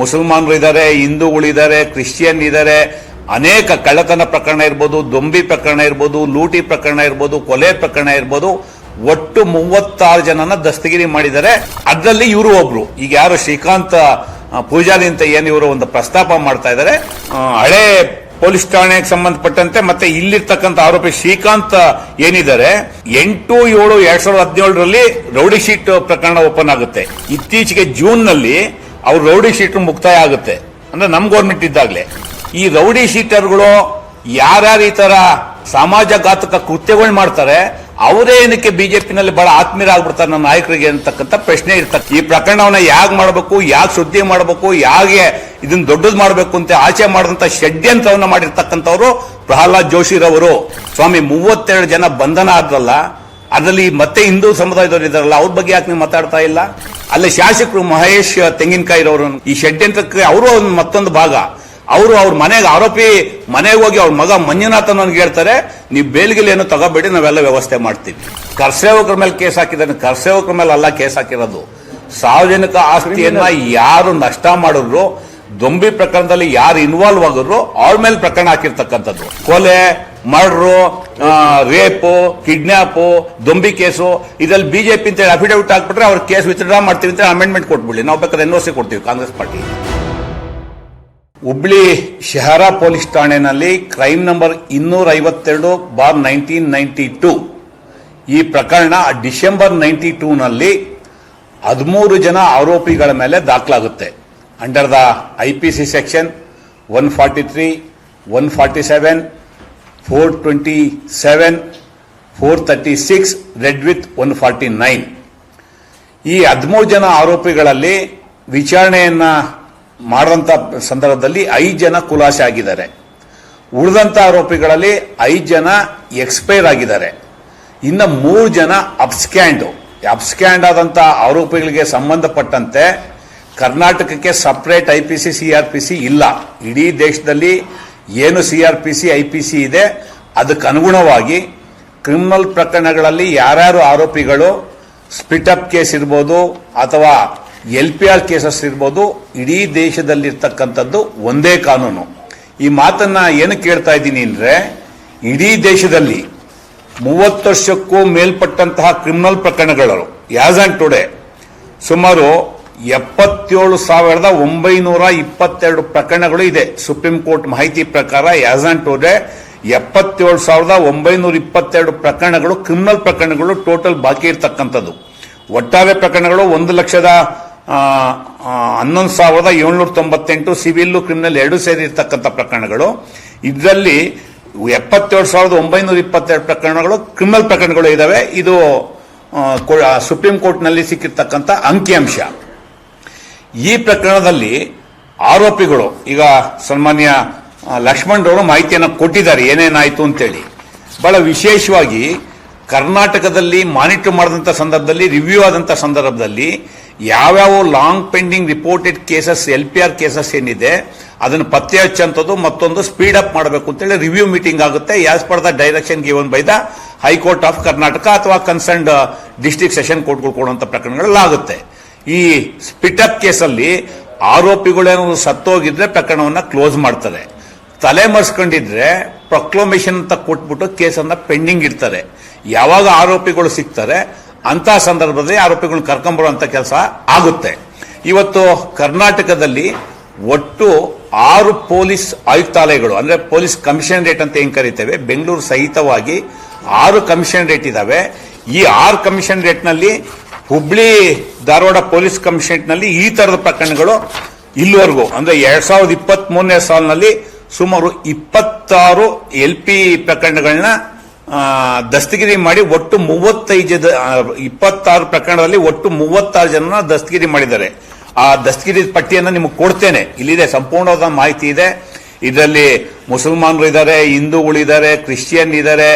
ಮುಸಲ್ಮಾನರು ಇದ್ದಾರೆ ಹಿಂದೂಗಳಿದ್ದಾರೆ ಕ್ರಿಶ್ಚಿಯನ್ ಇದ್ದಾರೆ ಅನೇಕ ಕಳ್ಳತನ ಪ್ರಕರಣ ಇರ್ಬೋದು, ದೊಂಬಿ ಪ್ರಕರಣ ಇರ್ಬೋದು, ಲೂಟಿ ಪ್ರಕರಣ ಇರ್ಬೋದು, ಕೊಲೆ ಪ್ರಕರಣ ಇರ್ಬೋದು. ಒಟ್ಟು ಮೂವತ್ತಾರು ಜನನ ದಸ್ತಗಿರಿ ಮಾಡಿದ್ದಾರೆ. ಅದರಲ್ಲಿ ಇವರು ಒಬ್ರು. ಈಗ ಯಾರು ಶ್ರೀಕಾಂತ್ ಪೂಜಾರಿ ಅಂತ ಏನು ಇವರು ಒಂದು ಪ್ರಸ್ತಾಪ ಮಾಡ್ತಾ ಇದ್ದಾರೆ. ಹಳೆ ಪೊಲೀಸ್ ಠಾಣೆಗೆ ಸಂಬಂಧಪಟ್ಟಂತೆ ಮತ್ತೆ ಇಲ್ಲಿರ್ತಕ್ಕಂಥ ಆರೋಪಿ ಶ್ರೀಕಾಂತ್ ಏನಿದ್ದಾರೆ, ಎಂಟು, ಏಳು, ಎರಡ್ ಸಾವಿರದ ಹದಿನೇಳರಲ್ಲಿ ರೌಡಿ ಶೀಟ್ ಪ್ರಕರಣ ಓಪನ್ ಆಗುತ್ತೆ. ಇತ್ತೀಚೆಗೆ ಜೂನ್ನಲ್ಲಿ ಅವ್ರ ರೌಡಿ ಶೀಟರ್ ಮುಕ್ತಾಯ ಆಗುತ್ತೆ. ಅಂದ್ರೆ ನಮ್ ಗೌರ್ಮೆಂಟ್ ಇದ್ದಾಗಲೇ ಈ ರೌಡಿ ಶೀಟರ್ಗಳು ಯಾರ್ಯಾರು ಈ ತರ ಸಮಾಜಘಾತಕ ಕೃತ್ಯಗಳು ಮಾಡ್ತಾರೆ, ಅವರೇ ಏನಕ್ಕೆ ಬಿಜೆಪಿನಲ್ಲಿ ಬಹಳ ಆತ್ಮೀಯರಾಗ್ಬಿಡ್ತಾರೆ ನನ್ನ ನಾಯಕರಿಗೆ ಅಂತಕ್ಕಂಥ ಪ್ರಶ್ನೆ ಇರ್ತದೆ ಈ ಪ್ರಕರಣವನ್ನ ಯಾಕೆ ಮಾಡಬೇಕು ಯಾಕೆ ಸುದ್ದಿ ಮಾಡಬೇಕು ಯಾಕೆ ಇದನ್ನ ದೊಡ್ಡದು ಮಾಡಬೇಕು ಅಂತ ಆಚೆ ಮಾಡಿದಂತ ಷಡ್ಯಂತ್ರವನ್ನ ಮಾಡಿರ್ತಕ್ಕಂಥವ್ರು ಪ್ರಹ್ಲಾದ್ ಜೋಶಿರವರು. ಸ್ವಾಮಿ, ಮೂವತ್ತೆರಡು ಜನ ಬಂಧನ ಆದ್ರಲ್ಲ, ಅದರಲ್ಲಿ ಮತ್ತೆ ಹಿಂದೂ ಸಮುದಾಯದವರು ಇದಾರಲ್ಲ, ಅವ್ರ ಬಗ್ಗೆ ಯಾಕೆ ನೀವು ಮಾತಾಡ್ತಾ ಇಲ್ಲ? ಅಲ್ಲಿ ಶಾಸಕರು ಮಹೇಶ್, ತೆಂಗಿನಕಾಯಿರವರು, ಈ ಷಡ್ಯಂತ್ರಕ್ಕೆ ಅವರು ಒಂದು ಮತ್ತೊಂದು ಭಾಗ. ಅವರು ಅವ್ರ ಮನೆಗೆ ಆರೋಪಿ, ಮನೆಗೆ ಹೋಗಿ ಅವ್ರ ಮಗ ಮಂಜುನಾಥ್ ಅನ್ನೋನ್ ಹೇಳ್ತಾರೆ, ನೀವು ಬೇಲ್ಗಿಲ್ ಏನು ತಗೋಬೇಡಿ, ನಾವೆಲ್ಲ ವ್ಯವಸ್ಥೆ ಮಾಡ್ತೀವಿ. ಕರ್ಸೇವಕರ ಮೇಲೆ ಕೇಸ್ ಹಾಕಿದ್ದಾನೆ, ಕರ್ಸೇವಕರ ಮೇಲೆ ಅಲ್ಲ ಕೇಸ್ ಹಾಕಿರೋದು. ಸಾರ್ವಜನಿಕ ಆಸ್ತಿಯನ್ನ ಯಾರು ನಷ್ಟ ಮಾಡಿದ್ರು, ದೊಂಬಿ ಪ್ರಕರಣದಲ್ಲಿ ಯಾರು ಇನ್ವಾಲ್ವ್ ಆಗಿದ್ರು, ಅವ್ರ ಮೇಲೆ ಪ್ರಕರಣ ಹಾಕಿರ್ತಕ್ಕಂಥದ್ದು. ಕೊಲೆ ಮರ್ಡ್ರು ರೇಪು, ಕಿಡ್ನಾಪು, ದೊಂಬಿ ಕೇಸು, ಇದರಲ್ಲಿ ಬಿಜೆಪಿ ಅಂತ ಅಫಿಡವಿಟ್ ಹಾಕ್ಬಿಟ್ರೆ ಅವ್ರ ಕೇಸ್ ವಿತ್ಡ್ರಾ ಮಾಡ್ತೀವಿ ಅಂತ ಅಮೆಂಡ್ಮೆಂಟ್ ಕೊಟ್ಬಿಡಿ ನಾವು ಬೇಕಾದ್ರೆ ಎನ್ ಸಿ ಕೊಡ್ತೀವಿ, ಕಾಂಗ್ರೆಸ್ ಪಾರ್ಟಿ. ಹುಬ್ಳಿ ಶಹರ ಪೊಲೀಸ್ ಠಾಣೆನಲ್ಲಿ ಕ್ರೈಮ್ ನಂಬರ್ ಇನ್ನೂರ ಐವತ್ತೆರಡು ಬಾರ್ ನೈನ್ಟೀನ್ ನೈನ್ಟಿ ಟೂ ಈ ಪ್ರಕರಣ ಡಿಸೆಂಬರ್ ನೈನ್ಟಿ ಟೂ ನಲ್ಲಿ ಹದಿಮೂರು ಜನ ಆರೋಪಿಗಳ ಮೇಲೆ ದಾಖಲಾಗುತ್ತೆ. Under the IPC section one forty three one forty seven four twenty seven four thirty six read with one forty nine ಈ ಹದಿಮೂರು ಜನ ಆರೋಪಿಗಳಲ್ಲಿ ವಿಚಾರಣೆಯನ್ನು ಮಾಡಿದಂತ ಸಂದರ್ಭದಲ್ಲಿ ಐದು ಜನ ಖುಲಾಸೆ ಆಗಿದ್ದಾರೆ. ಉಳಿದಂತ ಆರೋಪಿಗಳಲ್ಲಿ ಐದು ಜನ ಎಕ್ಸ್ಪೈರ್ ಆಗಿದ್ದಾರೆ. ಇನ್ನು ಮೂರು ಜನ ಅಬ್ಸ್ಕ್ಯಾಂಡ್ ಅಬ್ಸ್ಕ್ಯಾಂಡ್ ಆದಂತ ಆರೋಪಿಗಳಿಗೆ ಸಂಬಂಧಪಟ್ಟಂತೆ ಕರ್ನಾಟಕಕ್ಕೆ separate I P C C R P C ಇಲ್ಲ. ಇಡೀ ದೇಶದಲ್ಲಿ ಏನು C R P C I P C ಇದೆ, ಅದಕ್ಕೆ ಅನುಗುಣವಾಗಿ ಕ್ರಿಮಿನಲ್ ಪ್ರಕರಣಗಳಲ್ಲಿ ಯಾರ್ಯಾರು ಆರೋಪಿಗಳು ಸ್ಪಿಟ್ ಅಪ್ ಕೇಸ್ ಇರ್ಬೋದು ಅಥವಾ ಎಲ್ ಪಿ ಆರ್ ಕೇಸಸ್ ಇರ್ಬೋದು, ಇಡೀ ದೇಶದಲ್ಲಿರ್ತಕ್ಕಂಥದ್ದು ಒಂದೇ ಕಾನೂನು. ಈ ಮಾತನ್ನ ಏನು ಕೇಳ್ತಾ ಇದ್ದೀನಿ ಅಂದರೆ, ಇಡೀ ದೇಶದಲ್ಲಿ ಮೂವತ್ತು ವರ್ಷಕ್ಕೂ ಮೇಲ್ಪಟ್ಟಂತಹ ಕ್ರಿಮಿನಲ್ ಪ್ರಕರಣಗಳು ಯಾಸ್ ಆನ್ ಟುಡೇ ಸುಮಾರು ಎಪ್ಪತ್ತೇಳು ಸಾವಿರದ ಒಂಬೈನೂರ ಇಪ್ಪತ್ತೆರಡು ಪ್ರಕರಣಗಳು ಇದೆ. ಸುಪ್ರೀಂ ಕೋರ್ಟ್ ಮಾಹಿತಿ ಪ್ರಕಾರ ಯಾಸ್ ಆನ್ ಟುಡೇ ಎಪ್ಪತ್ತೇಳು ಸಾವಿರದ ಒಂಬೈನೂರ ಇಪ್ಪತ್ತೆರಡು ಪ್ರಕರಣಗಳು ಕ್ರಿಮಿನಲ್ ಪ್ರಕರಣಗಳು ಟೋಟಲ್ ಬಾಕಿ ಇರತಕ್ಕಂಥದ್ದು. ಒಟ್ಟಾರೆ ಪ್ರಕರಣಗಳು ಒಂದು ಲಕ್ಷದ ಹನ್ನೊಂದು ಸಾವಿರದ ಏಳ್ನೂರ ತೊಂಬತ್ತೆಂಟು ಸಿವಿಲ್ ಕ್ರಿಮಿನಲ್ ಎರಡು ಸೇರಿರ್ತಕ್ಕಂಥ ಪ್ರಕರಣಗಳು. ಇದರಲ್ಲಿ ಎಪ್ಪತ್ತೇಳು ಸಾವಿರದ ಒಂಬೈನೂರ ಇಪ್ಪತ್ತೆರಡು ಪ್ರಕರಣಗಳು ಕ್ರಿಮಿನಲ್ ಪ್ರಕರಣಗಳು ಇದಾವೆ. ಇದು ಸುಪ್ರೀಂ ಕೋರ್ಟ್ನಲ್ಲಿ ಸಿಕ್ಕಿರ್ತಕ್ಕಂಥ ಅಂಕಿಅಂಶ. ಈ ಪ್ರಕರಣದಲ್ಲಿ ಆರೋಪಿಗಳು, ಈಗ ಸನ್ಮಾನ್ಯ ಲಕ್ಷ್ಮಣ್ ರವರು ಮಾಹಿತಿಯನ್ನು ಕೊಟ್ಟಿದ್ದಾರೆ, ಏನೇನಾಯಿತು ಅಂತೇಳಿ. ಬಹಳ ವಿಶೇಷವಾಗಿ ಕರ್ನಾಟಕದಲ್ಲಿ ಮಾನಿಟರ್ ಮಾಡಿದಂಥ ಸಂದರ್ಭದಲ್ಲಿ, ರಿವ್ಯೂ ಆದಂಥ ಸಂದರ್ಭದಲ್ಲಿ ಯಾವ್ಯಾವ long pending reported cases, L P R cases ಏನಿದೆ, ಅದನ್ನು ಪತ್ತೆ ಹಚ್ಚಂಥದ್ದು ಮತ್ತೊಂದು ಸ್ಪೀಡ್ ಅಪ್ ಮಾಡಬೇಕು ಅಂತೇಳಿ ರಿವ್ಯೂ ಮೀಟಿಂಗ್ ಆಗುತ್ತೆ. As per the direction given by the high court of Karnataka ಅಥವಾ ಕನ್ಸರ್ನ್ಡ್ ಡಿಸ್ಟ್ರಿಕ್ಟ್ ಸೆಷನ್ ಕೋರ್ಟ್ಗಳು ಕೊಡುವಂಥ ಪ್ರಕರಣಗಳಲ್ಲಾಗುತ್ತೆ. ಈ ಸ್ಪಿಟ್ ಅಪ್ ಕೇಸಲ್ಲಿ ಸತ್ತು ಸತ್ತೋಗಿದ್ರೆ ಪ್ರಕರಣವನ್ನ ಕ್ಲೋಸ್ ಮಾಡ್ತಾರೆ ತಲೆ ಮರೆಸ್ಕೊಂಡಿದ್ರೆ ಪ್ರೊಕ್ಲಮೇಷನ್ ಅಂತ ಕೊಟ್ಬಿಟ್ಟು ಕೇಸನ್ನು ಪೆಂಡಿಂಗ್ ಇಡ್ತಾರೆ. ಯಾವಾಗ ಆರೋಪಿಗಳು ಸಿಗ್ತಾರೆ ಅಂತ ಸಂದರ್ಭದಲ್ಲಿ ಆರೋಪಿಗಳನ್ನ ಕರ್ಕೊಂಬರುವಂಥ ಕೆಲಸ ಆಗುತ್ತೆ. ಇವತ್ತು ಕರ್ನಾಟಕದಲ್ಲಿ ಒಟ್ಟು ಆರು ಪೊಲೀಸ್ ಆಯುಕ್ತಾಲಯಗಳು, ಅಂದ್ರೆ ಪೊಲೀಸ್ ಕಮಿಷನರೇಟ್ ಅಂತ ಏನು ಕರಿತೇವೆ, ಬೆಂಗಳೂರು ಸಹಿತವಾಗಿ ಆರು ಕಮಿಷನರೇಟ್ ಇದಾವೆ. ಈ ಆರು ಕಮಿಷನರೇಟ್ನಲ್ಲಿ ಹುಬ್ಳಿ ಧಾರವಾಡ ಪೊಲೀಸ್ ಕಮಿಷನರೇಟ್ನಲ್ಲಿ ಈ ತರದ ಪ್ರಕರಣಗಳು ಇಲ್ಲಿವರೆಗೂ, ಅಂದ್ರೆ ಎರಡ್ ಸಾವಿರದ ಇಪ್ಪತ್ತ್ ಮೂರನೇ ಸಾಲಿನಲ್ಲಿ ಸುಮಾರು ಇಪ್ಪತ್ತಾರು ಎಲ್ ಪಿ ಪ್ರಕರಣಗಳನ್ನ ದಸ್ತಗಿರಿ ಮಾಡಿ ಒಟ್ಟು ಮೂವತ್ತೈದು ಜನ ಇಪ್ಪತ್ತಾರು ಪ್ರಕರಣದಲ್ಲಿ ಒಟ್ಟು ಮೂವತ್ತಾರು ಜನ ದಸ್ತಗಿರಿ ಮಾಡಿದ್ದಾರೆ. ಆ ದಸ್ತಗಿರಿ ಪಟ್ಟಿಯನ್ನು ನಿಮಗೆ ಕೊಡ್ತೇನೆ. ಇಲ್ಲಿದೆ ಸಂಪೂರ್ಣವಾದ ಮಾಹಿತಿ ಇದೆ. ಇದರಲ್ಲಿ ಮುಸಲ್ಮಾನರು ಇದ್ದಾರೆ ಹಿಂದೂಗಳಿದ್ದಾರೆ ಕ್ರಿಶ್ಚಿಯನ್ ಇದ್ದಾರೆ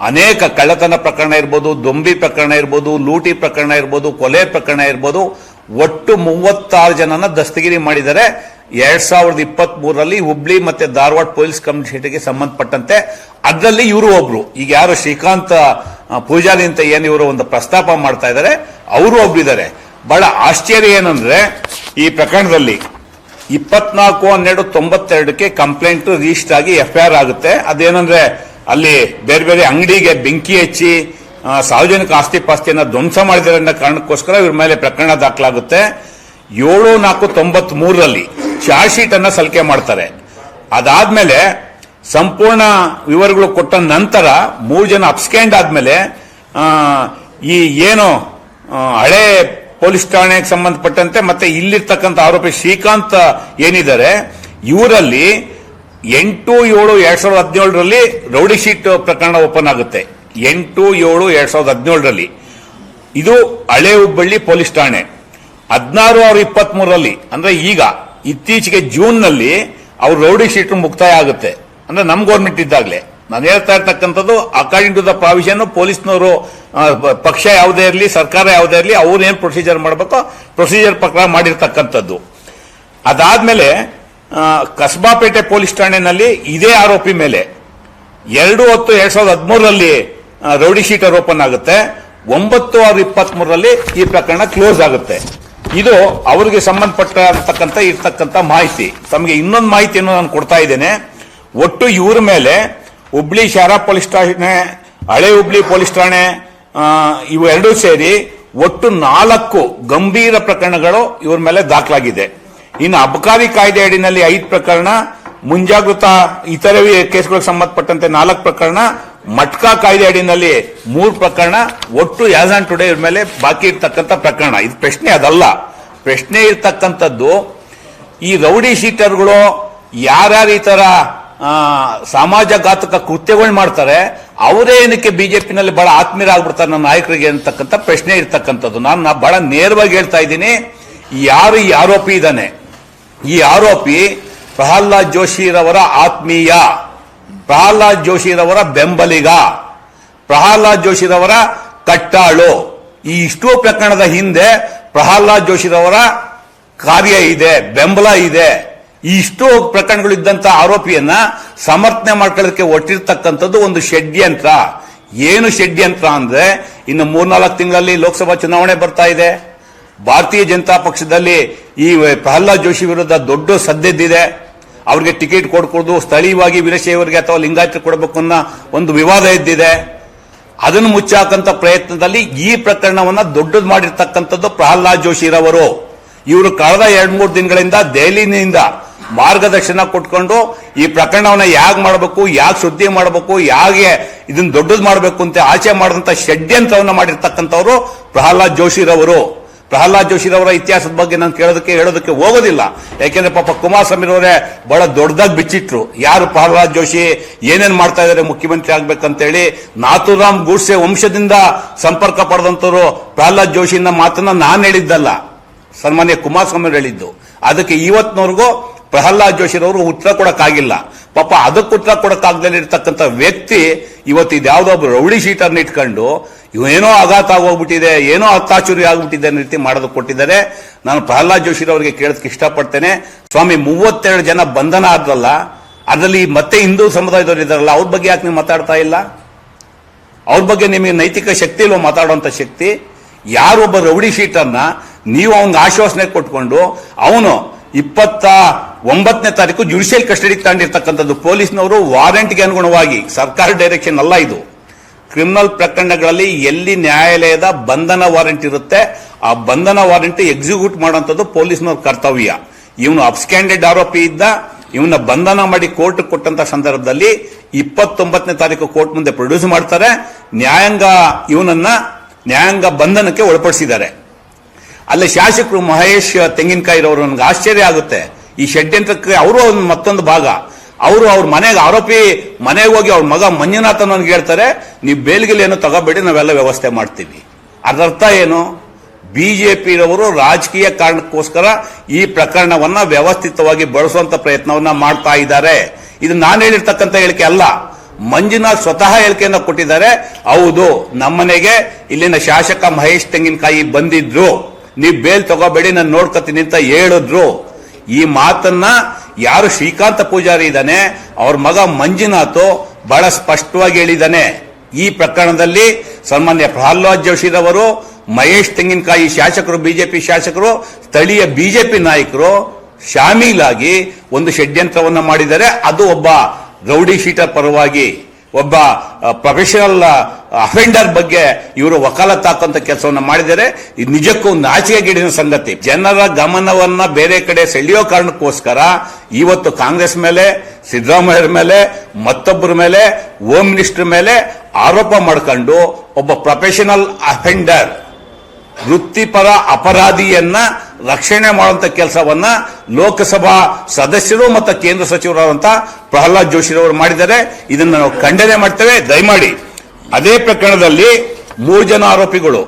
ಅನೇಕ ಕಳ್ಳತನ ಪ್ರಕರಣ ಇರ್ಬೋದು, ದೊಂಬಿ ಪ್ರಕರಣ ಇರ್ಬೋದು, ಲೂಟಿ ಪ್ರಕರಣ ಇರ್ಬೋದು, ಕೊಲೆ ಪ್ರಕರಣ ಇರ್ಬೋದು, ಒಟ್ಟು ಮೂವತ್ತಾರು ಜನನ ದಸ್ತಗಿರಿ ಮಾಡಿದ್ದಾರೆ. ಎರಡ್ ಸಾವಿರದ ಇಪ್ಪತ್ತ್ ಮೂರರಲ್ಲಿ ಹುಬ್ಳಿ ಮತ್ತೆ ಧಾರವಾಡ ಪೊಲೀಸ್ ಕಮಿಷನ್ಗೆ ಸಂಬಂಧಪಟ್ಟಂತೆ ಅದರಲ್ಲಿ ಇವರು ಒಬ್ರು. ಈಗ ಯಾರು ಶ್ರೀಕಾಂತ್ ಪೂಜಾರಿ ಅಂತ ಏನು ಇವರು ಒಂದು ಪ್ರಸ್ತಾಪ ಮಾಡ್ತಾ ಇದ್ದಾರೆ, ಅವರು ಒಬ್ರಿದ್ದಾರೆ ಬಹಳ ಆಶ್ಚರ್ಯ ಏನಂದ್ರೆ, ಈ ಪ್ರಕರಣದಲ್ಲಿ ಇಪ್ಪತ್ನಾಲ್ಕು, ಹನ್ನೆರಡು, ತೊಂಬತ್ತೆರಡಕ್ಕೆ ಕಂಪ್ಲೇಂಟ್ ರಿಜಿಸ್ಟರ್ ಆಗಿ ಎಫ್ಐಆರ್ ಆಗುತ್ತೆ. ಅದೇನಂದ್ರೆ ಅಲ್ಲಿ ಬೇರೆ ಬೇರೆ ಅಂಗಡಿಗೆ ಬೆಂಕಿ ಹಚ್ಚಿ ಸಾರ್ವಜನಿಕ ಆಸ್ತಿ ಪಾಸ್ತಿಯನ್ನು ಧ್ವಂಸ ಅನ್ನೋ ಕಾರಣಕ್ಕೋಸ್ಕರ ಇವ್ರ ಮೇಲೆ ಪ್ರಕರಣ ದಾಖಲಾಗುತ್ತೆ. ಏಳು ನಾಲ್ಕು ತೊಂಬತ್ ಮೂರರಲ್ಲಿ ಚಾರ್ಜ್ ಶೀಟ್ ಅನ್ನ ಸಲ್ಲಿಕೆ ಮಾಡ್ತಾರೆ. ಅದಾದ್ಮೇಲೆ ಸಂಪೂರ್ಣ ವಿವರಗಳು ಕೊಟ್ಟ ನಂತರ ಮೂರು ಜನ ಅಪ್ಸ್ಕ್ಯಾಂಡ್ ಆದ್ಮೇಲೆ ಈ ಏನು ಹಳೆ ಪೊಲೀಸ್ ಠಾಣೆಗೆ ಸಂಬಂಧಪಟ್ಟಂತೆ ಮತ್ತೆ ಇಲ್ಲಿರ್ತಕ್ಕಂಥ ಆರೋಪಿ ಶ್ರೀಕಾಂತ್ ಏನಿದ್ದಾರೆ, ಇವರಲ್ಲಿ ಎಂಟು ಏಳು ಎರಡ್ ಸಾವಿರದ ಹದಿನೇಳರಲ್ಲಿ ರೌಡಿ ಶೀಟ್ ಪ್ರಕರಣ ಓಪನ್ ಆಗುತ್ತೆ. ಎಂಟು ಏಳು ಎರಡ್ ಸಾವಿರದ ಹದಿನೇಳರಲ್ಲಿ. ಇದು ಹಳೆ ಹುಬ್ಬಳ್ಳಿ ಪೊಲೀಸ್ ಠಾಣೆ. ಹದಿನಾರು ಆರು ಇಪ್ಪತ್ತ್ ಮೂರರಲ್ಲಿ ಅಂದ್ರೆ ಈಗ, ಇತ್ತೀಚೆಗೆ ಜೂನ್ನಲ್ಲಿ ಅವ್ರ ರೌಡಿ ಶೀಟ್ ಮುಕ್ತಾಯ ಆಗುತ್ತೆ. ಅಂದ್ರೆ ನಮ್ ಗೌರ್ಮೆಂಟ್ ಇದ್ದಾಗಲೇ. ನಾನು ಹೇಳ್ತಾ ಇರ್ತಕ್ಕಂಥದ್ದು ಅಕಾರ್ಡಿಂಗ್ ಟು ದ ಪ್ರಾವಿಷನ್ ಪೊಲೀಸ್ನವರು ಪಕ್ಷ ಯಾವುದೇ ಇರಲಿ, ಸರ್ಕಾರ ಯಾವುದೇ ಇರಲಿ, ಅವ್ರು ಏನ್ ಪ್ರೊಸೀಜರ್ ಮಾಡಬೇಕೋ ಪ್ರೊಸೀಜರ್ ಪ್ರಕಾರ ಮಾಡಿರ್ತಕ್ಕಂಥದ್ದು. ಅದಾದ್ಮೇಲೆ ಕಸ್ಬಾಪೇಟೆ ಪೊಲೀಸ್ ಠಾಣೆನಲ್ಲಿ ಇದೇ ಆರೋಪಿ ಮೇಲೆ ಎರಡು ಹತ್ತು ಎರಡ್ ಸಾವಿರದ ಹದಿಮೂರರಲ್ಲಿ ರೌಡಿ ಶೀಟರ್ ಓಪನ್ ಆಗುತ್ತೆ. ಒಂಬತ್ತು ಆರು ಇಪ್ಪತ್ಮೂರರಲ್ಲಿ ಈ ಪ್ರಕರಣ ಕ್ಲೋಸ್ ಆಗುತ್ತೆ. ಇದು ಅವರಿಗೆ ಸಂಬಂಧಪಟ್ಟ ಇರ್ತಕ್ಕಂಥ ಮಾಹಿತಿ. ತಮಗೆ ಇನ್ನೊಂದು ಮಾಹಿತಿಯನ್ನು ನಾನು ಕೊಡ್ತಾ ಇದ್ದೇನೆ. ಒಟ್ಟು ಇವ್ರ ಮೇಲೆ ಹುಬ್ಳಿ ಶಾರಾ ಪೊಲೀಸ್ ಠಾಣೆ, ಹಳೆ ಹುಬ್ಳಿ ಪೊಲೀಸ್ ಠಾಣೆ ಇವೆರಡೂ ಸೇರಿ ಒಟ್ಟು ನಾಲ್ಕು ಗಂಭೀರ ಪ್ರಕರಣಗಳು ಇವ್ರ ಮೇಲೆ ದಾಖಲಾಗಿದೆ. ಇನ್ನು ಅಬಕಾರಿ ಕಾಯ್ದೆ ಅಡಿನಲ್ಲಿ ಐದು ಪ್ರಕರಣ, ಮುಂಜಾಗ್ರತಾ ಇತರೆ ಕೇಸ್ಗಳಿಗೆ ಸಂಬಂಧಪಟ್ಟಂತೆ ನಾಲ್ಕು ಪ್ರಕರಣ, ಮಟ್ಕಾ ಕಾಯ್ದೆ ಅಡಿನಲ್ಲಿ ಮೂರು ಪ್ರಕರಣ, ಒಟ್ಟು ಯಾಸ್ ಆನ್ ಟುಡೇ ಇವ್ರ ಮೇಲೆ ಬಾಕಿ ಇರ್ತಕ್ಕಂಥ ಪ್ರಕರಣ. ಇದು ಪ್ರಶ್ನೆ ಅದಲ್ಲ. ಪ್ರಶ್ನೆ ಇರ್ತಕ್ಕಂಥದ್ದು, ಈ ರೌಡಿ ಶೀಟರ್ಗಳು ಯಾರ್ಯಾರು ಈ ತರ ಸಮಾಜ ಘಾತಕ ಕೃತ್ಯಗಳು ಮಾಡ್ತಾರೆ, ಅವರೇ ಏನಕ್ಕೆ ಬಿಜೆಪಿನಲ್ಲಿ ಬಹಳ ಆತ್ಮೀಯರಾಗ್ಬಿಡ್ತಾರೆ ನನ್ನ ನಾಯಕರಿಗೆ ಅಂತಕ್ಕಂಥ ಪ್ರಶ್ನೆ ಇರ್ತಕ್ಕಂಥದ್ದು. ನಾನು ಬಹಳ ನೇರವಾಗಿ ಹೇಳ್ತಾ ಇದ್ದೀನಿ, ಯಾರು ಈ ಆರೋಪಿ ಇದ್ದಾನೆ? ಈ ಆರೋಪಿ ಪ್ರಹ್ಲಾದ್ ಜೋಶಿರವರ ಆತ್ಮೀಯ, ಪ್ರಹ್ಲಾದ್ ಜೋಶಿರವರ ಬೆಂಬಲಿಗ, ಪ್ರಹ್ಲಾದ್ ಜೋಶಿರವರ ಕಟ್ಟಾಳು. ಈ ಇಷ್ಟೋ ಪ್ರಕರಣದ ಹಿಂದೆ ಪ್ರಹ್ಲಾದ್ ಜೋಶಿರವರ ಕಾರ್ಯ ಇದೆ, ಬೆಂಬಲ ಇದೆ. ಈ ಇಷ್ಟು ಪ್ರಕರಣಗಳಿದ್ದಂತ ಆರೋಪಿಯನ್ನ ಸಮರ್ಥನೆ ಮಾಡ್ಕೊಳ್ಳೋದಕ್ಕೆ ಒಟ್ಟಿರ್ತಕ್ಕಂಥದ್ದು ಒಂದು ಷಡ್ಯಂತ್ರ. ಏನು ಷಡ್ಯಂತ್ರ ಅಂದ್ರೆ ಇನ್ನು ಮೂರ್ನಾಲ್ಕು ತಿಂಗಳಲ್ಲಿ ಲೋಕಸಭಾ ಚುನಾವಣೆ ಬರ್ತಾ ಇದೆ. ಭಾರತೀಯ ಜನತಾ ಪಕ್ಷದಲ್ಲಿ ಈ ಪ್ರಹ್ಲಾದ್ ಜೋಶಿ ವಿರುದ್ಧ ದೊಡ್ಡ ಸದ್ದೆದ್ದಿದೆ. ಅವ್ರಿಗೆ ಟಿಕೆಟ್ ಕೊಡ್ಕೊಡೋದು ಸ್ಥಳೀಯವಾಗಿ ವೀರಶೈವರಿಗೆ ಅಥವಾ ಲಿಂಗಾಯತ ಕೊಡಬೇಕು ಅನ್ನೋ ಒಂದು ವಿವಾದ ಇದ್ದಿದೆ. ಅದನ್ನು ಮುಚ್ಚಾಕಂತ ಪ್ರಯತ್ನದಲ್ಲಿ ಈ ಪ್ರಕರಣವನ್ನ ದೊಡ್ಡದು ಮಾಡಿರ್ತಕ್ಕಂಥದ್ದು ಪ್ರಹ್ಲಾದ್ ಜೋಶಿರವರು. ಇವರು ಕಳೆದ ಎರಡ್ ಮೂರು ದಿನಗಳಿಂದ ದೆಹಲಿನಿಂದ ಮಾರ್ಗದರ್ಶನ ಕೊಟ್ಕೊಂಡು ಈ ಪ್ರಕರಣವನ್ನ ಹೇಗೆ ಮಾಡಬೇಕು ಯಾಕೆ ಸುದ್ದಿ ಮಾಡಬೇಕು, ಯಾಗೆ ಇದನ್ನ ದೊಡ್ಡದು ಮಾಡಬೇಕು ಅಂತ ಆಚೆ ಮಾಡಿದಂತ ಷಡ್ಯಂತ್ರವನ್ನ ಮಾಡಿರ್ತಕ್ಕಂಥವ್ರು ಪ್ರಹ್ಲಾದ್ ಜೋಶಿರವರು. ಪ್ರಹ್ಲಾದ್ ಜೋಶಿರವರ ಇತಿಹಾಸದ ಬಗ್ಗೆ ನಾನು ಕೇಳೋದಕ್ಕೆ, ಹೇಳೋದಕ್ಕೆ ಹೋಗೋದಿಲ್ಲ. ಯಾಕೆಂದ್ರೆ ಪಾಪ ಕುಮಾರಸ್ವಾಮಿರವರೇ ಬಹಳ ದೊಡ್ಡದಾಗಿ ಬಿಚ್ಚಿಟ್ರು. ಯಾರು ಪ್ರಹ್ಲಾದ್ ಜೋಶಿ ಏನೇನ್ ಮಾಡ್ತಾ ಇದಾರೆ ಮುಖ್ಯಮಂತ್ರಿ ಆಗ್ಬೇಕಂತೇಳಿ ನಾಥುರಾಮ್ ಗೂಡ್ಸೆ ವಂಶದಿಂದ ಸಂಪರ್ಕ ಪಡೆದಂಥವ್ರು ಪ್ರಹ್ಲಾದ್ ಜೋಶಿನ ಮಾತನ್ನ ನಾನು ಹೇಳಿದ್ದಲ್ಲ. ಸನ್ಮಾನ್ಯ ಕುಮಾರಸ್ವಾಮಿ ಹೇಳಿದ್ದು. ಅದಕ್ಕೆ ಇವತ್ತಿನವರೆಗೂ ಪ್ರಹ್ಲಾದ್ ಜೋಶಿರವರು ಉತ್ತರ ಕೊಡಕ್ಕಾಗಿಲ್ಲ. ಪಾಪ ಅದಕ್ಕೆ ಉತ್ತರ ಕೊಡಕ್ಕಾಗ್ದಲ್ಲಿ ಇರ್ತಕ್ಕಂಥ ವ್ಯಕ್ತಿ ಇವತ್ತು ಇದ್ಯಾವುದೋ ಒಬ್ಬ ರೌಡಿ ಶೀಟರ್ನ ಇಟ್ಕೊಂಡು ಇವೇನೋ ಆಘಾತ ಆಗೋಗ್ಬಿಟ್ಟಿದೆ, ಏನೋ ಅತ್ತಾಚುರಿ ಆಗ್ಬಿಟ್ಟಿದೆ ಅನ್ನೋ ರೀತಿ ಮಾಡೋದಕ್ಕೆ ಕೊಟ್ಟಿದ್ದಾರೆ. ನಾನು ಪ್ರಹ್ಲಾದ್ ಜೋಶಿರವರಿಗೆ ಕೇಳೋದಕ್ಕೆ ಇಷ್ಟಪಡ್ತೇನೆ. ಸ್ವಾಮಿ, ಮೂವತ್ತೆರಡು ಜನ ಬಂಧನ ಆದ್ರಲ್ಲ, ಅದರಲ್ಲಿ ಮತ್ತೆ ಹಿಂದೂ ಸಮುದಾಯದವರು ಇದ್ದಾರಲ್ಲ, ಅವ್ರ ಬಗ್ಗೆ ಯಾಕೆ ನೀವು ಮಾತಾಡ್ತಾ ಇಲ್ಲ? ಅವ್ರ ಬಗ್ಗೆ ನಿಮಗೆ ನೈತಿಕ ಶಕ್ತಿ ಇಲ್ವೋ ಮಾತಾಡುವಂಥ ಶಕ್ತಿ? ಯಾರೊಬ್ಬ ರೌಡಿ ಶೀಟರ್ನ ನೀವು ಅವನಿಗೆ ಆಶ್ವಾಸನೆ ಕೊಟ್ಕೊಂಡು, ಅವನು ಇಪ್ಪತ್ತ ಒಂಬತ್ತನೇ ತಾರೀಕು ಜುಡಿಷಿಯಲ್ ಕಸ್ಟಡಿಗೆ ತಗೊಂಡಿರ್ತಕ್ಕಂಥದ್ದು ಪೊಲೀಸ್ನವರು ವಾರಂಟ್ಗೆ ಅನುಗುಣವಾಗಿ ಸರ್ಕಾರ ಡೈರೆಕ್ಷನ್ ಅಲ್ಲ ಇದು. ಕ್ರಿಮಿನಲ್ ಪ್ರಕರಣಗಳಲ್ಲಿ ಎಲ್ಲಿ ನ್ಯಾಯಾಲಯದ ಬಂಧನ ವಾರೆಂಟ್ ಇರುತ್ತೆ, ಆ ಬಂಧನ ವಾರೆಂಟ್ ಎಕ್ಸಿಕ್ಯೂಟ್ ಮಾಡುವಂಥದ್ದು ಪೊಲೀಸ್ನವ್ರ ಕರ್ತವ್ಯ. ಇವನು ಅಬ್ಸ್ಕ್ಯಾಂಡೆಡ್ ಆರೋಪಿ ಇದ್ದ, ಇವನ್ನ ಬಂಧನ ಮಾಡಿ ಕೋರ್ಟ್ ಕೊಟ್ಟಂತ ಸಂದರ್ಭದಲ್ಲಿ ಇಪ್ಪತ್ತೊಂಬತ್ತನೇ ತಾರೀಕು ಕೋರ್ಟ್ ಮುಂದೆ ಪ್ರೊಡ್ಯೂಸ್ ಮಾಡ್ತಾರೆ, ನ್ಯಾಯಾಂಗ ಇವನನ್ನ ನ್ಯಾಯಾಂಗ ಬಂಧನಕ್ಕೆ ಒಳಪಡಿಸಿದ್ದಾರೆ. ಅಲ್ಲಿ ಶಾಸಕರು ಮಹೇಶ್ ತೆಂಗಿನಕಾಯಿರವರು, ನನಗೆ ಆಶ್ಚರ್ಯ ಆಗುತ್ತೆ. ಈ ಷಡ್ಯಂತ್ರಕ್ಕೆ ಅವರು ಒಂದು ಮತ್ತೊಂದು ಭಾಗ. ಅವರು ಅವ್ರ ಮನೆಗೆ ಆರೋಪಿ ಮನೆಗೆ ಹೋಗಿ ಅವ್ರ ಮಗ ಮಂಜುನಾಥ್ ಅನ್ನೋನ್ ಹೇಳ್ತಾರೆ, ನೀವು ಬೇಲ್ಗಿಲ್ ಏನು ತಗೋಬೇಡಿ, ನಾವೆಲ್ಲ ವ್ಯವಸ್ಥೆ ಮಾಡ್ತೀವಿ. ಅದರ್ಥ ಏನು? ಬಿಜೆಪಿಯವರು ರಾಜಕೀಯ ಕಾರಣಕ್ಕೋಸ್ಕರ ಈ ಪ್ರಕರಣವನ್ನ ವ್ಯವಸ್ಥಿತವಾಗಿ ಬಳಸುವಂತ ಪ್ರಯತ್ನವನ್ನ ಮಾಡ್ತಾ ಇದ್ದಾರೆ. ಇದು ನಾನು ಹೇಳಿರ್ತಕ್ಕಂಥ ಹೇಳಿಕೆ ಅಲ್ಲ. ಮಂಜುನಾಥ್ ಸ್ವತಃ ಹೇಳಿಕೆಯನ್ನ ಕೊಟ್ಟಿದ್ದಾರೆ. ಹೌದು, ನಮ್ಮನೆಗೆ ಇಲ್ಲಿನ ಶಾಸಕ ಮಹೇಶ್ ತೆಂಗಿನಕಾಯಿ ಬಂದಿದ್ರು. ನೀವು ಬೇಲ್ ತಗೋಬೇಡಿ, ನಾನು ನೋಡ್ಕೊತೀನಿ ಅಂತ ಹೇಳಿದ್ರು. ಈ ಮಾತನ್ನ ಯಾರು ಶ್ರೀಕಾಂತ ಪೂಜಾರಿ ಇದ್ದಾನೆ, ಅವ್ರ ಮಗ ಮಂಜುನಾಥ್ ಬಹಳ ಸ್ಪಷ್ಟವಾಗಿ ಹೇಳಿದ್ದಾನೆ. ಈ ಪ್ರಕರಣದಲ್ಲಿ ಸನ್ಮಾನ್ಯ ಪ್ರಹ್ಲಾದ್ ಜೋಶಿರವರು, ಮಹೇಶ್ ತೆಂಗಿನಕಾಯಿ ಶಾಸಕರು, ಬಿಜೆಪಿ ಶಾಸಕರು, ಸ್ಥಳೀಯ ಬಿಜೆಪಿ ನಾಯಕರು ಶಾಮೀಲಾಗಿ ಒಂದು ಷಡ್ಯಂತ್ರವನ್ನು ಮಾಡಿದರೆ ಅದು ಒಬ್ಬ ರೌಡಿ ಶೀಟರ್ ಪರವಾಗಿ. ಒಬ್ಬ ಪ್ರೊಫೆಷನಲ್ ಅಫೆಂಡರ್ ಬಗ್ಗೆ ಇವರು ವಕಾಲತ್ ಹಾಕುವಂತ ಕೆಲಸವನ್ನು ಮಾಡಿದರೆ ನಿಜಕ್ಕೂ ನಿಜಕ್ಕೂ ನಾಚಿಕೆಗೇಡಿನ ಸಂಗತಿ. ಜನರ ಗಮನವನ್ನ ಬೇರೆ ಕಡೆ ಸೆಳೆಯೋ ಕಾರಣಕ್ಕೋಸ್ಕರ ಇವತ್ತು ಕಾಂಗ್ರೆಸ್ ಮೇಲೆ ಸಿದ್ದರಾಮಯ್ಯರ ಮೇಲೆ, ಮತ್ತೊಬ್ಬರ ಮೇಲೆ ಹೋಮ್ ಮಿನಿಸ್ಟರ್ ಮೇಲೆ ಆರೋಪ ಮಾಡ್ಕೊಂಡು ಒಬ್ಬ ಪ್ರೊಫೆಷನಲ್ ಅಫೆಂಡರ್ ವೃತ್ತಿಪರ ಅಪರಾಧಿಯನ್ನ ರಕ್ಷಣೆ ಮಾಡುವಂತ ಕೆಲಸವನ್ನ ಲೋಕಸಭಾ ಸದಸ್ಯರು ಮತ್ತು ಕೇಂದ್ರ ಸಚಿವರಾದಂತಹ ಪ್ರಹ್ಲಾದ್ ಜೋಶಿರವರು ಮಾಡಿದ್ದಾರೆ. ಇದನ್ನು ನಾವು ಖಂಡನೆ ಮಾಡ್ತೇವೆ. ದಯಮಾಡಿ ಅದೇ ಪ್ರಕರಣದಲ್ಲಿ ಮೂರು ಜನ ಆರೋಪಿಗಳು,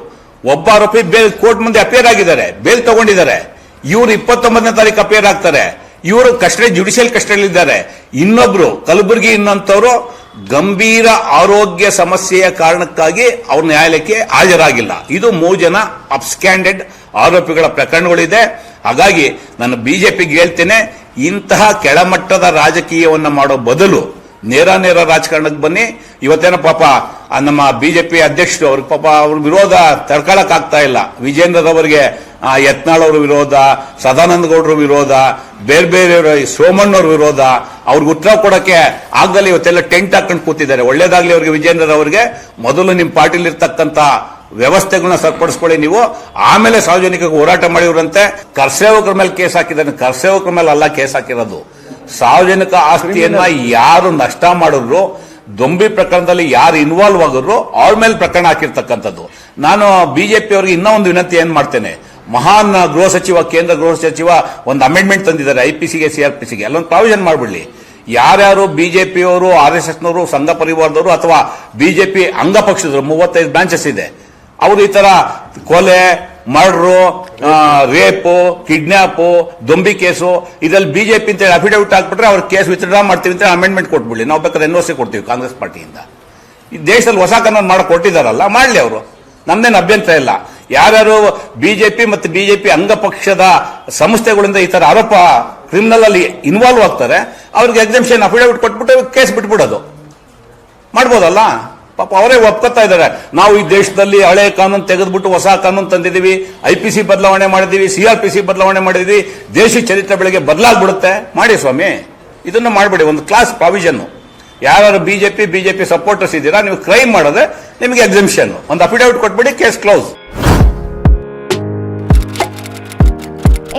ಒಬ್ಬ ಆರೋಪಿ ಬೇಲ್ ಕೋರ್ಟ್ ಮುಂದೆ ಅಪೇರ್ ಆಗಿದ್ದಾರೆ. ಬೇಲ್ ತಗೊಂಡಿದ್ದಾರೆ. ಇವರು ಇಪ್ಪತ್ತೊಂಬತ್ತನೇ ತಾರೀಕು ಅಪೇರ್ ಆಗ್ತಾರೆ. ಇವರು ಕಸ್ಟಡಿ, ಜುಡಿಷಿಯಲ್ ಕಸ್ಟಡಿಯಲ್ಲಿದ್ದಾರೆ. ಇನ್ನೊಬ್ರು, ಕಲಬುರಗಿ ಇನ್ನಂತವರು ಗಂಭೀರ ಆರೋಗ್ಯ ಸಮಸ್ಯೆಯ ಕಾರಣಕ್ಕಾಗಿ ಅವರು ನ್ಯಾಯಾಲಯಕ್ಕೆ ಹಾಜರಾಗಿಲ್ಲ. ಇದು ಮೂರು ಜನ ಅಬ್ಸ್ಕ್ಯಾಂಡೆಡ್ ಆರೋಪಿಗಳ ಪ್ರಕರಣಗಳಿದೆ. ಹಾಗಾಗಿ ನಾನು ಬಿಜೆಪಿಗೆ ಹೇಳ್ತೇನೆ, ಇಂತಹ ಕೆಳಮಟ್ಟದ ರಾಜಕೀಯವನ್ನು ಮಾಡೋ ಬದಲು ನೇರ ನೇರ ರಾಜಕಾರಣಕ್ಕೆ ಬನ್ನಿ. ಇವತ್ತೇನೋ ಪಾಪ ನಮ್ಮ ಬಿಜೆಪಿ ಅಧ್ಯಕ್ಷರು ಅವ್ರಿಗೆ ಪಾಪ ಅವ್ರ ವಿರೋಧ ತಡ್ಕೊಳಕ್ ಆಗ್ತಾ ಇಲ್ಲ. ವಿಜೇಂದ್ರ ಅವರಿಗೆ ಯತ್ನಾಳ್ ಅವ್ರ ವಿರೋಧ, ಸದಾನಂದ ಗೌಡ್ರ ವಿರೋಧ ಬೇರೆ ಬೇರೆ ಸೋಮಣ್ಣವ್ರ ವಿರೋಧ ಅವ್ರಿಗೆ ಉತ್ತರ ಕೊಡಕ್ಕೆ ಆಗದಲ್ಲಿ ಇವತ್ತೆಲ್ಲ ಟೆಂಟ್ ಹಾಕೊಂಡು ಕೂತಿದ್ದಾರೆ. ಒಳ್ಳೇದಾಗ್ಲಿ ಅವ್ರಿಗೆ ವಿಜೇಂದ್ರ ಅವರಿಗೆ. ಮೊದಲು ನಿಮ್ಮ ಪಾರ್ಟಿಲಿ ಇರ್ತಕ್ಕಂತ ವ್ಯವಸ್ಥೆಗಳನ್ನ ಸರಿಪಡಿಸ್ಕೊಳ್ಳಿ ನೀವು. ಆಮೇಲೆ ಸಾರ್ವಜನಿಕ ಹೋರಾಟ ಮಾಡಿವ್ರಂತೆ. ಕರ್ಸೇವಕರ ಮೇಲೆ ಕೇಸ್ ಹಾಕಿದ್ದಾರೆ ಕರ್ಸೇವಕರ ಮೇಲೆ ಅಲ್ಲ ಕೇಸ್ ಹಾಕಿರೋದು. ಸಾರ್ವಜನಿಕ ಆಸ್ತಿಯನ್ನ ಯಾರು ನಷ್ಟ ಮಾಡಿದ್ರು ದೊಂಬಿ ಪ್ರಕರಣದಲ್ಲಿ ಯಾರು ಇನ್ವಾಲ್ವ್ ಆಗಿದ್ರು ಅವ್ರ ಮೇಲೆ ಪ್ರಕರಣ ಹಾಕಿರ್ತಕ್ಕಂಥದ್ದು. ನಾನು ಬಿಜೆಪಿ ಅವರಿಗೆ ಇನ್ನೂ ಒಂದು ವಿನಂತಿ ಏನ್ ಮಾಡ್ತೇನೆ. ಮಹಾನ್ ಗೃಹ ಸಚಿವ ಕೇಂದ್ರ ಗೃಹ ಸಚಿವ ಒಂದು ಅಮೆಂಡ್ಮೆಂಟ್ ತಂದಿದ್ದಾರೆ ಐಪಿಸಿಗೆ ಸಿಆರ್ಪಿಸಿಗೆ ಅಲ್ಲೊಂದು ಪ್ರಾವಿಷನ್ ಮಾಡ್ಬಿಡ್ಲಿ. ಯಾರ್ಯಾರು ಬಿಜೆಪಿಯವರು, ಆರ್ ಎಸ್ ಎಸ್ನವರು, ಸಂಘ ಪರಿವಾರದವರು ಅಥವಾ ಬಿಜೆಪಿ ಅಂಗಪಕ್ಷದವರು ಮೂವತ್ತೈದು ಬ್ರಾಂಚಸ್ ಇದೆ, ಅವರು ಈ ತರ ಕೊಲೆ, ಮರ್ಡ್ರು ರೇಪು, ಕಿಡ್ನಾಪು, ದೊಂಬಿ ಕೇಸು, ಇದ್ರಲ್ಲಿ ಬಿಜೆಪಿ ಅಂತ ಅಫಿಡವಿಟ್ ಹಾಕ್ಬಿಟ್ರೆ ಅವ್ರ ಕೇಸ್ ವಿತ್ಡ್ರಾ ಮಾಡ್ತೀವಿ ಅಂತ ಅಮೆಂಡ್ಮೆಂಟ್ ಕೊಟ್ಬಿಡಿ ನಾವು ಬೇಕಾದ್ರೆ ಎನ್ ಸಿ ಕೊಡ್ತೀವಿ ಕಾಂಗ್ರೆಸ್ ಪಾರ್ಟಿಯಿಂದ. ಈ ದೇಶದಲ್ಲಿ ಹೊಸ ಕಾನೂನು ಮಾಡಿ ಕೊಟ್ಟಿದ್ದಾರಲ್ಲ ಮಾಡ್ಲಿ ಅವರು. ನಮ್ದೇನು ಅಭ್ಯಂತರ ಇಲ್ಲ. ಯಾರ್ಯಾರು ಬಿಜೆಪಿ ಮತ್ತು ಬಿಜೆಪಿ ಅಂಗಪಕ್ಷದ ಸಂಸ್ಥೆಗಳಿಂದ ಈ ಥರ ಆರೋಪ ಕ್ರಿಮಿನಲ್ ಅಲ್ಲಿ ಇನ್ವಾಲ್ವ್ ಆಗ್ತಾರೆ, ಅವ್ರಿಗೆ ಎಕ್ಸಾಮ್ಷನ್ ಅಫಿಡವಿಟ್ ಕೊಟ್ಬಿಟ್ಟು ಕೇಸ್ ಬಿಟ್ಬಿಡೋದು. ಮಾಡ್ಬೋದಲ್ಲ? ಪಾಪ ಅವರೇ ಒಪ್ಕೊತಾ ಇದ್ದಾರೆ. ನಾವು ಈ ದೇಶದಲ್ಲಿ ಹಳೆ ಕಾನೂನು ತೆಗೆದ್ಬಿಟ್ಟು ಹೊಸ ಕಾನೂನು ತಂದಿದ್ದೀವಿ ಐ ಪಿ ಸಿ ಬದಲಾವಣೆ ಮಾಡಿದೀವಿ ಸಿಆರ್ ಪಿ ಸಿ ಬದಲಾವಣೆ ಮಾಡಿದೀವಿ ದೇಶಿ ಚರಿತ್ರೆ ಬೆಳಗ್ಗೆ ಬದಲಾಗ್ಬಿಡುತ್ತೆ. ಮಾಡಿ ಸ್ವಾಮಿ, ಇದನ್ನು ಮಾಡಬೇಡಿ, ಒಂದು ಕ್ಲಾಸ್ ಪ್ರಾವಿಷನ್ ಯಾರು ಬಿಜೆಪಿ ಬಿಜೆಪಿ ಸಪೋರ್ಟರ್ಸ್ ಇದ್ದೀರಾ, ನೀವು ಕ್ರೈಮ್ ಮಾಡಿದ್ರೆ ನಿಮಗೆ ಎಕ್ಸಿಮಿಷನ್ ಒಂದು ಅಫಿಡವಿಟ್ ಕೊಟ್ಬಿಡಿ ಕೇಸ್ ಕ್ಲೋಸ್